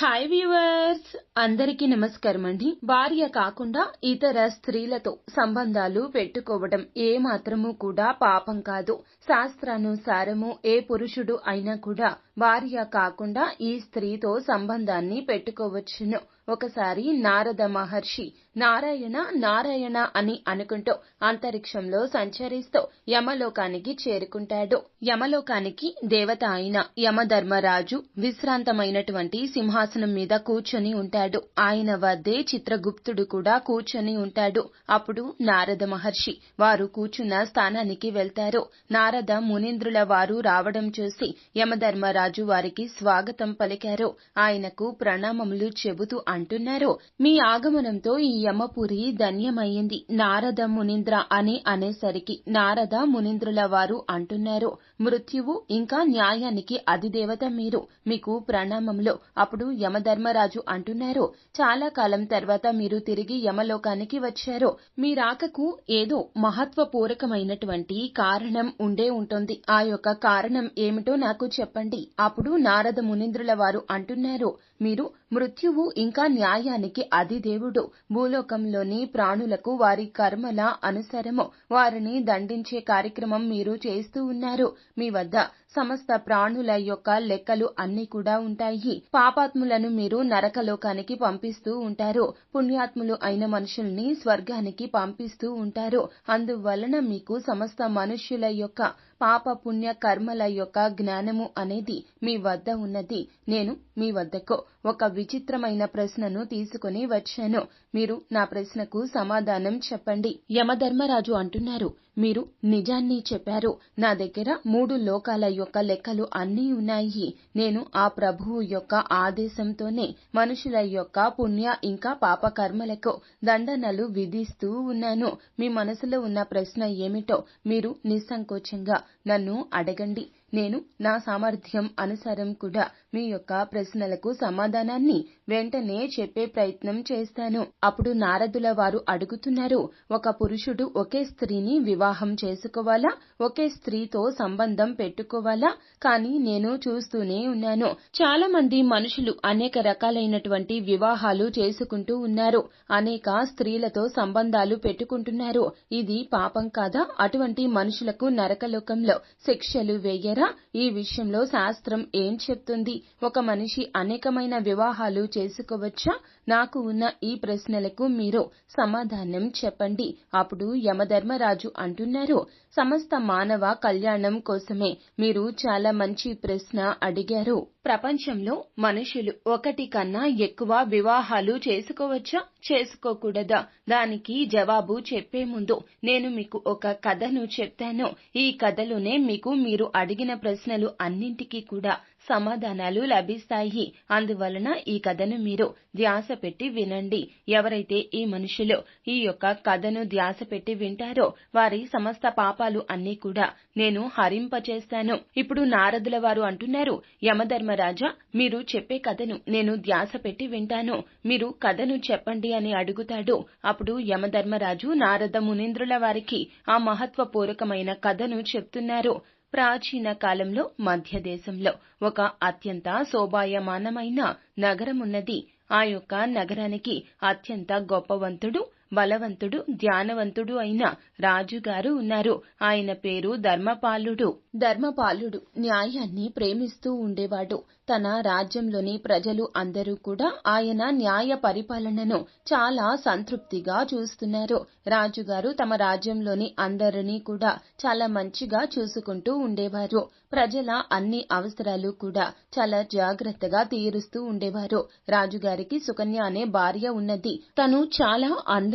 Hi viewers అందరికీ నమస్కారం అండి. భార్య కాకుండా ఇతర స్త్రీలతో సంబంధాలు పెట్టుకోవడం ఏ మాత్రము కూడా పాపం కాదు. శాస్త్రానుసారము ఏ పురుషుడు అయినా కూడా భార్య కాకుండా ఈ స్త్రీతో సంబంధాన్ని పెట్టుకోవచ్చును. ఒకసారి నారద మహర్షి నారాయణ నారాయణ అని అనుకుంటూ అంతరిక్షంలో సంచరిస్తూ యమలోకానికి చేరుకుంటాడు. యమలోకానికి దేవత అయిన యమధర్మరాజు విశ్రాంతమైనటువంటి సింహాసనం మీద కూర్చొని ఉంటాడు. ఆయన వద్దే చిత్రగుప్తుడు కూడా కూర్చొని ఉంటాడు. అప్పుడు నారద మహర్షి వారు కూర్చున్న స్థానానికి వెళ్తారు. నారద మునీంద్రుల వారు రావడం చూసి యమధర్మరాజు వారికి స్వాగతం పలికారు. ఆయనకు ప్రణామములు చెబుతూ అంటున్నారు. మీ ఆగమనంతో ఈ యమపురి ధన్యమయ్యింది. నారద మునీంద్ర అని అనేసరికి నారద మునీంద్రుల వారు అంటున్నారు. మృత్యువు ఇంకా న్యాయానికి అధిదేవత మీరు. మీకు ప్రణామంలో అప్పుడు యమధర్మరాజు అంటున్నారు. చాలా కాలం తర్వాత మీరు తిరిగి యమలోకానికి వచ్చారు. మీ రాకకు ఏదో మహత్వపూరకమైనటువంటి కారణం ఉండే ఉంటుంది. ఆ యొక్క కారణం ఏమిటో నాకు చెప్పండి. అప్పుడు నారద మునీంద్రుల వారు అంటున్నారు. మీరు మృత్యువు ఇంకా న్యాయానికి అధిదేవుడు. భూలోకంలోని ప్రాణులకు వారి కర్మల అనుసరము. వారిని దండించే కార్యక్రమం మీరు చేస్తూ ఉన్నారు. మీ వద్ద సమస్త ప్రాణుల యొక్క లెక్కలు అన్ని కూడా ఉంటాయి. పాపాత్ములను మీరు నరకలోకానికి పంపిస్తూ ఉంటారు. పుణ్యాత్ములు అయిన మనుషుల్ని స్వర్గానికి పంపిస్తూ ఉంటారు. అందువలన మీకు సమస్త మనుష్యుల యొక్క పాప పుణ్య కర్మల యొక్క జ్ఞానము అనేది మీ వద్ద ఉన్నది. నేను మీ వద్దకు ఒక విచిత్రమైన ప్రశ్నను తీసుకుని వచ్చాను. మీరు నా ప్రశ్నకు సమాధానం చెప్పండి. యమధర్మరాజు అంటున్నారు. మీరు నిజాన్ని చెప్పారు. నా దగ్గర మూడు లోకాల యొక్క లెక్కలు అన్నీ ఉన్నాయి. నేను ఆ ప్రభువు యొక్క ఆదేశంతోనే మనుషుల యొక్క పుణ్య ఇంకా పాపకర్మలకు దండనలు విధిస్తూ ఉన్నాను. మీ మనసులో ఉన్న ప్రశ్న ఏమిటో మీరు నిస్సంకోచంగా నన్ను అడగండి. నేను నా సామర్థ్యం అనుసారం కూడా మీ యొక్క ప్రశ్నలకు సమాధానాన్ని వెంటనే చెప్పే ప్రయత్నం చేస్తాను. అప్పుడు నారదుల వారు అడుగుతున్నారు ఒక పురుషుడు ఒకే స్త్రీని వివాహం చేసుకోవాలా? ఒకే స్త్రీతో సంబంధం పెట్టుకోవాలా? కానీ నేను చూస్తూనే ఉన్నాను. చాలా మంది మనుషులు అనేక రకాలైనటువంటి వివాహాలు చేసుకుంటూ ఉన్నారు. అనేక స్త్రీలతో సంబంధాలు పెట్టుకుంటున్నారు. ఇది పాపం కాదా? అటువంటి మనుషులకు నరకలోకంలో శిక్షలు వేయరా? ఈ విషయంలో శాస్త్రం ఏం చెప్తుంది? ఒక మనిషి అనేకమైన వివాహాలు చేసుకోవచ్చా? నాకు ఉన్న ఈ ప్రశ్నలకు మీరు సమాధానం చెప్పండి. అప్పుడు యమధర్మరాజు అంటున్నారు సమస్త మానవ కళ్యాణం కోసమే మీరు చాలా మంచి ప్రశ్న అడిగారు. ప్రపంచంలో మనుషులు ఒకటి కన్నా ఎక్కువ వివాహాలు చేసుకోవచ్చా? చేసుకోకూడదా? దానికి జవాబు చెప్పే ముందు నేను మీకు ఒక కథను చెప్తాను. ఈ కథలోనే మీకు మీరు అడిగిన ప్రశ్నలు అన్నింటికీ కూడా సమాధానాలు లభిస్తాయి. అందువలన ఈ కథను మీరు ధ్యాస పెట్టి వినండి. ఎవరైతే ఈ మనుషులు ఈ యొక్క కథను ధ్యాస పెట్టి వింటారో వారి సమస్త పాపాలు అన్నీ కూడా నేను హరింపచేస్తాను. ఇప్పుడు నారదుల వారు అంటున్నారు యమధర్మరాజా మీరు చెప్పే కథను నేను ధ్యాస పెట్టి వింటాను. మీరు కథను చెప్పండి అని అడుగుతాడు. అప్పుడు యమధర్మరాజు నారద మునీంద్రుల వారికి ఆ మహత్వపూర్వకమైన కథను చెప్తున్నారు. ప్రాచీన కాలంలో మధ్య దేశంలో ఒక అత్యంత శోభాయమానమైన నగరమున్నది. ఆ యొక్క నగరానికి అత్యంత గొప్పవంతుడు బలవంతుడు ధ్యానవంతుడు అయిన రాజుగారు ఉన్నారు. ఆయన పేరు ధర్మపాలుడు. ధర్మపాలుడు న్యాయాన్ని ప్రేమిస్తూ ఉండేవాడు. తన రాజ్యంలోని ప్రజలు అందరూ కూడా ఆయన న్యాయ పరిపాలనను చాలా సంతృప్తిగా చూస్తున్నారు. రాజుగారు తమ రాజ్యంలోని అందరినీ కూడా చాలా మంచిగా చూసుకుంటూ ఉండేవారు. ప్రజల అన్ని అవసరాలు కూడా చాలా జాగ్రత్తగా తీరుస్తూ ఉండేవారు. రాజుగారికి సుకన్య అనే భార్య ఉన్నది. తను చాలా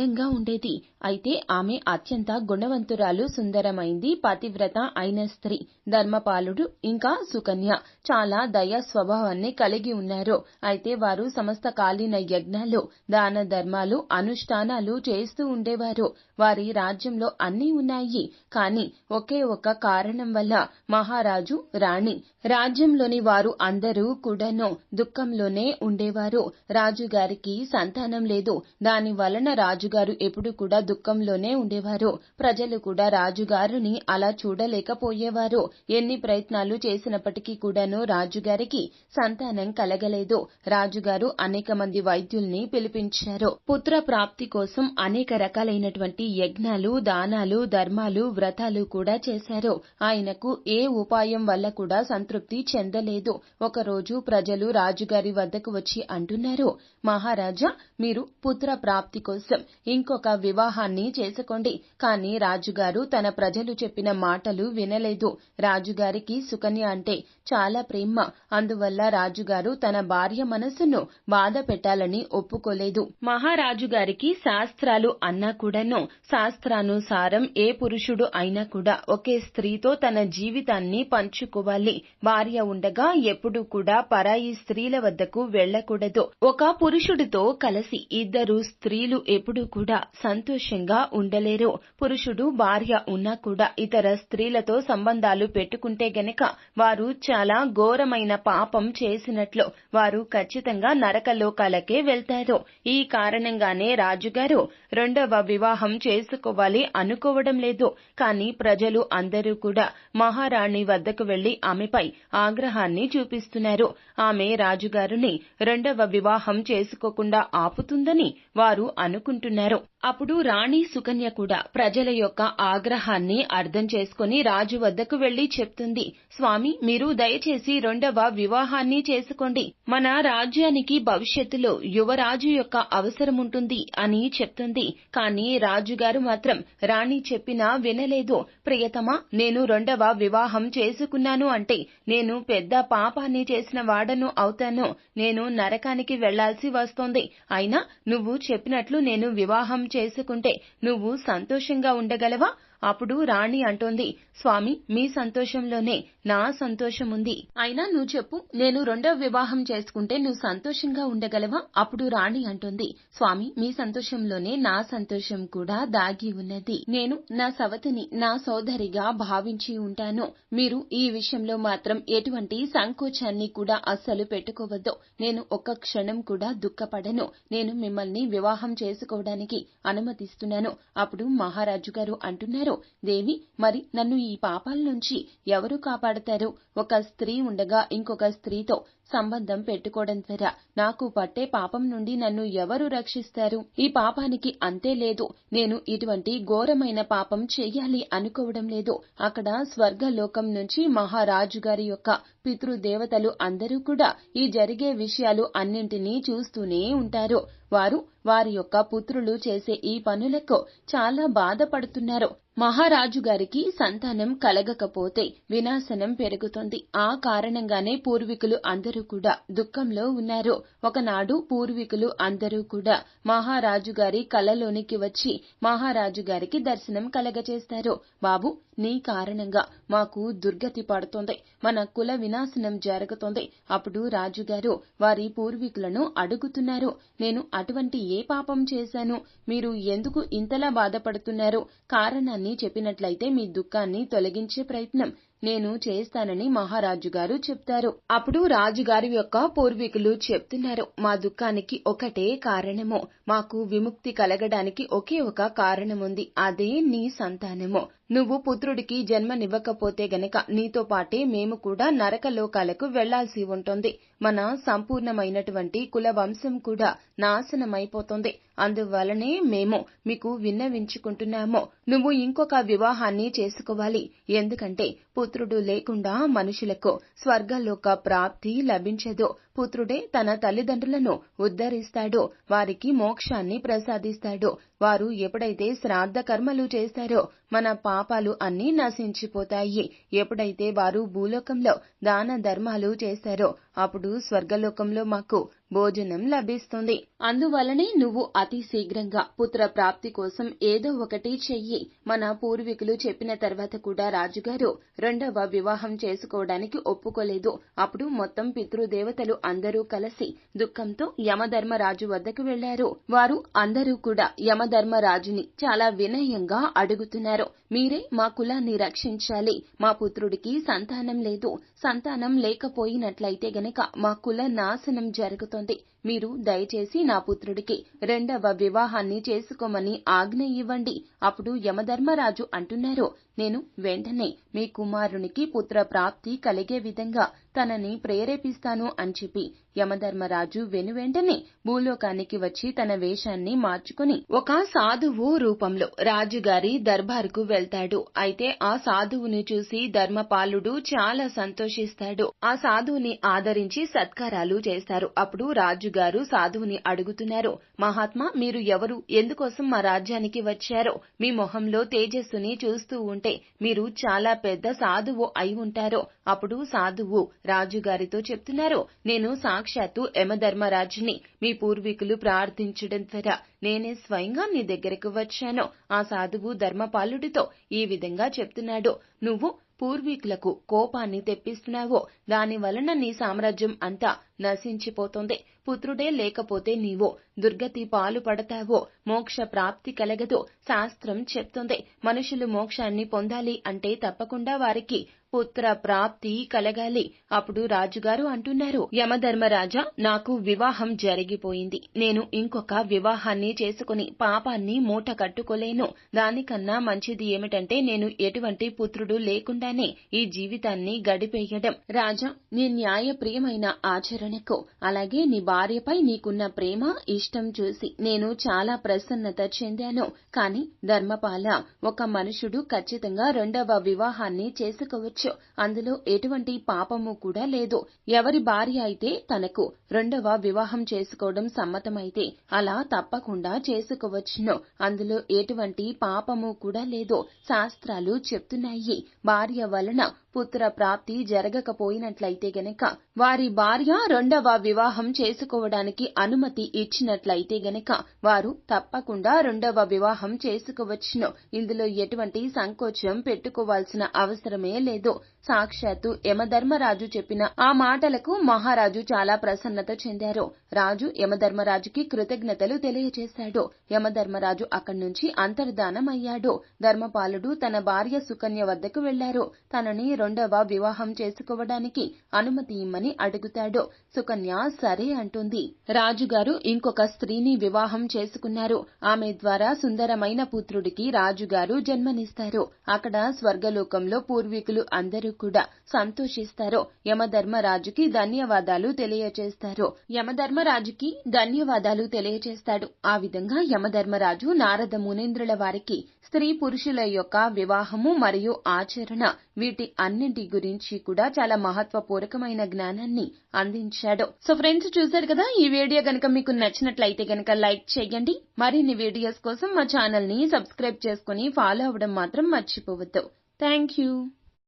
అందంగా ఉండేది. అయితే ఆమె అత్యంత గుణవంతురాలు సుందరమైంది పతివ్రత అయిన స్త్రీ ధర్మపాలుడు ఇంకా సుకన్య. చాలా దయా స్వభావాన్ని కలిగి ఉన్నారు. అయితే వారు సమస్త కాలీన యజ్ఞాలు దాన ధర్మాలు అనుష్ఠానాలు చేస్తూ ఉండేవారు. వారి రాజ్యంలో అన్నీ ఉన్నాయి. కానీ ఒకే ఒక కారణం వల్ల మహారాజు రాణి రాజ్యంలోని వారు అందరూ కూడాను దుఃఖంలోనే ఉండేవారు. రాజుగారికి సంతానం లేదు. దాని వలన రాజుగారు రాజుగారు ఎప్పుడు కూడా దుఃఖంలోనే ఉండేవారు. ప్రజలు కూడా రాజుగారిని అలా చూడలేకపోయేవారు. ఎన్ని ప్రయత్నాలు చేసినప్పటికీ కూడాను రాజుగారికి సంతానం కలగలేదు. రాజుగారు అనేక మంది వైద్యుల్ని పిలిపించారు. పుత్ర ప్రాప్తి కోసం అనేక రకాలైనటువంటి యజ్ఞాలు దానాలు ధర్మాలు వ్రతాలు కూడా చేశారు. ఆయనకు ఏ ఉపాయం వల్ల కూడా సంతృప్తి చెందలేదు. ఒకరోజు ప్రజలు రాజుగారి వద్దకు వచ్చి అంటున్నారు మహారాజా మీరు పుత్ర ప్రాప్తి కోసం ఇంకొక వివాహాన్ని చేసుకోండి. కానీ రాజుగారు తన ప్రజలు చెప్పిన మాటలు వినలేదు. రాజుగారికి సుకన్య అంటే చాలా ప్రేమ. అందువల్ల రాజుగారు తన భార్య మనసును బాధ పెట్టాలని ఒప్పుకోలేదు. మహారాజు గారికి శాస్త్రాలు అన్నా కూడాను శాస్త్రానుసారం ఏ పురుషుడు అయినా కూడా ఒకే స్త్రీతో తన జీవితాన్ని పంచుకోవాలి. భార్య ఉండగా ఎప్పుడు కూడా పరాయి స్త్రీల వద్దకు వెళ్ళకూడదు ఒక పురుషుడితో కలిసి ఇద్దరు స్త్రీలు ఎప్పుడు కూడా సంతోషంగా ఉండలేరు. పురుషుడు భార్య ఉన్నా కూడా ఇతర స్త్రీలతో సంబంధాలు పెట్టుకుంటే గనక వారు చాలా ఘోరమైన పాపం చేసినట్లు వారు ఖచ్చితంగా నరకలోకాలకే వెళ్తారు. ఈ కారణంగానే రాజుగారు రెండవ వివాహం చేసుకోవాలి అనుకోవడం లేదు. కానీ ప్రజలు అందరూ కూడా మహారాణి వద్దకు వెళ్ళి ఆమెపై ఆగ్రహాన్ని చూపిస్తున్నారు. ఆమె రాజుగారిని రెండవ వివాహం చేసుకోకుండా ఆపుతుందని వారు అనుకుంటున్నారు. అప్పుడు రాణి సుకన్య కూడా ప్రజల యొక్క ఆగ్రహాన్ని అర్థం చేసుకుని రాజు వద్దకు వెళ్ళి చెప్తుంది స్వామి మీరు దయచేసి రెండవ వివాహాన్ని చేసుకోండి. మన రాజ్యానికి భవిష్యత్తులో యువరాజు యొక్క అవసరముంటుంది అని చెప్తుంది. కానీ రాజుగారు మాత్రం రాణి చెప్పినా వినలేదు. ప్రియతమా నేను రెండవ వివాహం చేసుకున్నాను అంటే నేను పెద్ద పాపాన్ని చేసిన వాడను అవుతాను. నేను నరకానికి వెళ్ళాల్సి వస్తోంది. అయినా నువ్వు చెప్పినట్లు నేను వివాహం చేసుకుంటే నువ్వు సంతోషంగా ఉండగలవా? అప్పుడు రాణి అంటోంది స్వామి మీ సంతోషంలోనే నా సంతోషం ఉంది అయినా నువ్వు చెప్పు నేను రెండవ వివాహం చేసుకుంటే నువ్వు సంతోషంగా ఉండగలవా? అప్పుడు రాణి అంటోంది స్వామి మీ సంతోషంలోనే నా సంతోషం కూడా దాగి ఉన్నది. నేను నా సవతిని నా సోదరిగా భావించి ఉంటాను. మీరు ఈ విషయంలో మాత్రం ఎటువంటి సంకోచాన్ని కూడా అస్సలు పెట్టుకోవద్దు. నేను ఒక్క క్షణం కూడా దుఃఖపడను. నేను మిమ్మల్ని వివాహం చేసుకోవడానికి అనుమతిస్తున్నాను. అప్పుడు మహారాజు గారు అంటున్నారు దేవి మరి నన్ను ఈ పాపాల నుంచి ఎవరు కాపాడతారు? ఒక స్త్రీ ఉండగా ఇంకొక స్త్రీతో సంబంధం పెట్టుకోవడం ద్వారా. నాకు పట్టే పాపం నుండి నన్ను ఎవరు రక్షిస్తారు? ఈ పాపానికి అంతే లేదు. నేను ఇటువంటి ఘోరమైన పాపం చెయ్యాలి అనుకోవడం లేదు. అక్కడ స్వర్గలోకం నుంచి మహారాజు గారి యొక్క పితృదేవతలు అందరూ కూడా ఈ జరిగే విషయాలు అన్నింటినీ చూస్తూనే ఉంటారు. వారు వారి యొక్క పుత్రులు చేసే ఈ పనులకు చాలా బాధపడుతున్నారు. మహారాజు గారికి సంతానం కలగకపోతే వినాశనం పెరుగుతుంది. ఆ కారణంగానే పూర్వీకులు అందరూ కూడా దుఃఖంలో ఉన్నారు. ఒకనాడు పూర్వీకులు అందరూ కూడా మహారాజు గారి కలలోనికి వచ్చి మహారాజు గారికి దర్శనం కలగచేస్తారు బాబు నీ కారణంగా మాకు దుర్గతి పడుతోంది. మన కుల వినాశనం జరుగుతోంది. అప్పుడు రాజుగారు వారి పూర్వీకులను అడుగుతున్నారు. నేను అటువంటి ఏ పాపం చేశాను? మీరు ఎందుకు ఇంతలా బాధపడుతున్నారు? కారణాన్ని చెప్పినట్లయితే మీ దుఃఖాన్ని తొలగించే ప్రయత్నం. నేను చేస్తానని మహారాజు గారు చెప్తారు. అప్పుడు రాజుగారి యొక్క పూర్వీకులు చెప్తున్నారు. మా దుఃఖానికి ఒకటే కారణము. మాకు విముక్తి కలగడానికి ఒకే ఒక కారణముంది. అదే నీ సంతానము. నువ్వు పుత్రుడికి జన్మనివ్వకపోతే గనక నీతో పాటే మేము కూడా నరకలోకాలకు వెళ్ళాల్సి ఉంటుంది. మన సంపూర్ణమైనటువంటి కుల వంశం కూడా నాశనమైపోతుంది. అందువలనే మేము మీకు విన్నవించుకుంటున్నాము. నువ్వు ఇంకొక వివాహాన్ని చేసుకోవాలి. ఎందుకంటే పుత్రుడు లేకుండా మనుషులకు స్వర్గలోక ప్రాప్తి లభించదు. పుత్రుడే తన తల్లిదండ్రులను ఉద్ధరిస్తాడో. వారికి మోక్షాన్ని ప్రసాదిస్తాడు. వారు ఎప్పుడైతే శ్రాద్ధ కర్మలు చేస్తారో మన పాపాలు అన్నీ నశించిపోతాయి. ఎప్పుడైతే వారు భూలోకంలో దాన ధర్మాలు చేస్తారో అప్పుడు స్వర్గలోకంలో మాకు భోజనం లభిస్తుంది. అందువలనే నువ్వు అతి శీఘ్రంగా పుత్ర ప్రాప్తి కోసం ఏదో ఒకటి చెయ్యి. మన పూర్వీకులు చెప్పిన తర్వాత కూడా రాజుగారు రెండవ వివాహం చేసుకోవడానికి ఒప్పుకోలేదు. అప్పుడు మొత్తం పితృదేవతలు అందరూ కలిసి దుఃఖంతో యమధర్మరాజు వద్దకు వెళ్ళారు. వారు అందరూ కూడా యమధర్మరాజుని చాలా వినయంగా అడుగుతున్నారు. మీరే మా కులాన్ని రక్షించాలి. మా పుత్రుడికి సంతానం లేదు. సంతానం లేకపోయినట్లయితే గనక మా కుల నాశనం జరుగుతుంది చేస్తోంది మీరు దయచేసి నా పుత్రుడికి రెండవ వివాహాన్ని చేసుకోమని ఆజ్ఞ ఇవ్వండి. అప్పుడు యమధర్మరాజు అంటున్నారు. నేను వెంటనే మీ కుమారునికి పుత్ర ప్రాప్తి కలిగే విధంగా తనని ప్రేరేపిస్తాను అని చెప్పి యమధర్మరాజు వెనువెంటనే భూలోకానికి వచ్చి తన వేషాన్ని మార్చుకుని ఒక సాధువు రూపంలో రాజుగారి దర్బారుకు వెళ్తాడు. అయితే ఆ సాధువుని చూసి ధర్మపాలుడు చాలా సంతోషిస్తాడు. ఆ సాధువుని ఆదరించి సత్కారాలు చేస్తారు. అప్పుడు రాజుగారు సాధువుని అడుగుతున్నారు మహాత్మా మీరు ఎవరు? ఎందుకోసం మా రాజ్యానికి వచ్చారో? మీ మొహంలో తేజస్సుని చూస్తూ ఉంటే మీరు చాలా పెద్ద సాధువు అయి ఉంటారో అప్పుడు సాధువు రాజుగారితో చెప్తున్నారు నేను సాక్షాత్తు యమధర్మరాజుని. మీ పూర్వీకులు ప్రార్థించడం ద్వారా నేనే స్వయంగా నీ దగ్గరకు వచ్చాను. ఆ సాధువు ధర్మపాలుడితో ఈ విధంగా చెప్తున్నాడు. నువ్వు పూర్వీకులకు కోపాన్ని తెప్పిస్తున్నావో. దాని వలన నీ సామ్రాజ్యం అంతా నశించిపోతుంది. పుత్రుడే లేకపోతే నీవో దుర్గతి పాలు పడతావో మోక్ష ప్రాప్తి కలగదు శాస్త్రం చెప్తుంది. మనుషులు మోక్షాన్ని పొందాలి అంటే తప్పకుండా వారికి పుత్ర ప్రాప్తి కలగాలి. అప్పుడు రాజుగారు అంటున్నారు యమధర్మరాజా నాకు వివాహం జరిగిపోయింది. నేను ఇంకొక వివాహాన్ని చేసుకుని పాపాన్ని మూట కట్టుకోలేను. దానికన్నా మంచిది ఏమిటంటే నేను ఎటువంటి పుత్రుడు లేకుండానే ఈ జీవితాన్ని గడిపేయడం. రాజా నీ న్యాయ ప్రియమైన ఆచరణకు అలాగే నీ భార్యపై నీకున్న ప్రేమ ఇష్టం చూసి నేను చాలా ప్రసన్నత చెందాను. కాని ధర్మపాల ఒక మనుషుడు ఖచ్చితంగా రెండవ వివాహాన్ని చేసుకోవచ్చు. అందులో ఎటువంటి పాపము కూడా లేదు. ఎవరి భార్య అయితే తనకు రెండవ వివాహం చేసుకోవడం సమ్మతమైతే అలా తప్పకుండా చేసుకోవచ్చును. అందులో ఎటువంటి పాపము కూడా లేదు. శాస్త్రాలు చెప్తున్నాయి. భార్య వలన పుత్ర ప్రాప్తి జరగకపోయినట్లయితే గనక వారి భార్య రెండవ వివాహం చేసుకోవడానికి అనుమతి ఇచ్చినట్లయితే గనక వారు తప్పకుండా రెండవ వివాహం చేసుకోవచ్చును. ఇందులో ఎటువంటి సంకోచం పెట్టుకోవాల్సిన అవసరమే లేదు. సాక్షాత్తు యమధర్మరాజు చెప్పిన ఆ మాటలకు మహారాజు చాలా ప్రసన్నత చెందారు. రాజు యమధర్మరాజుకి కృతజ్ఞతలు తెలియజేశాడు. యమధర్మరాజు అక్కడి నుంచి అంతర్ధానమయ్యాడు. ధర్మపాలుడు తన భార్య సుకన్య వద్దకు వెళ్ళారు. తనని రెండవ వివాహం చేసుకోవడానికి అనుమతి ఇమ్మని అడుగుతాడు. సుకన్య సరే అంటుంది. రాజుగారు ఇంకొక స్త్రీని వివాహం చేసుకున్నారు. ఆమె ద్వారా సుందరమైన పుత్రుడికి రాజుగారు జన్మనిస్తారు. అక్కడ స్వర్గలోకంలో పూర్వీకులు అందరూ కూడా సంతోషిస్తారు. యమధర్మరాజుకి ధన్యవాదాలు తెలియచేస్తారు. యమధర్మరాజుకి ధన్యవాదాలు తెలియచేస్తాడు. ఆ విధంగా యమధర్మరాజు నారద మునేంద్రుల వారికి స్త్రీ పురుషుల యొక్క వివాహము మరియు ఆచరణ వీటి అన్నింటి గురించి కూడా చాలా మహత్వపూర్వకమైన జ్ఞానాన్ని అందించాడు. సో ఫ్రెండ్స్ చూశారు కదా? ఈ వీడియో గనక మీకు నచ్చినట్లయితే గనక లైక్ చేయండి. మరిన్ని వీడియోస్ కోసం మా ఛానల్ని సబ్స్క్రైబ్ చేసుకుని ఫాలో అవ్వడం మాత్రం మర్చిపోవద్దు. Thank you.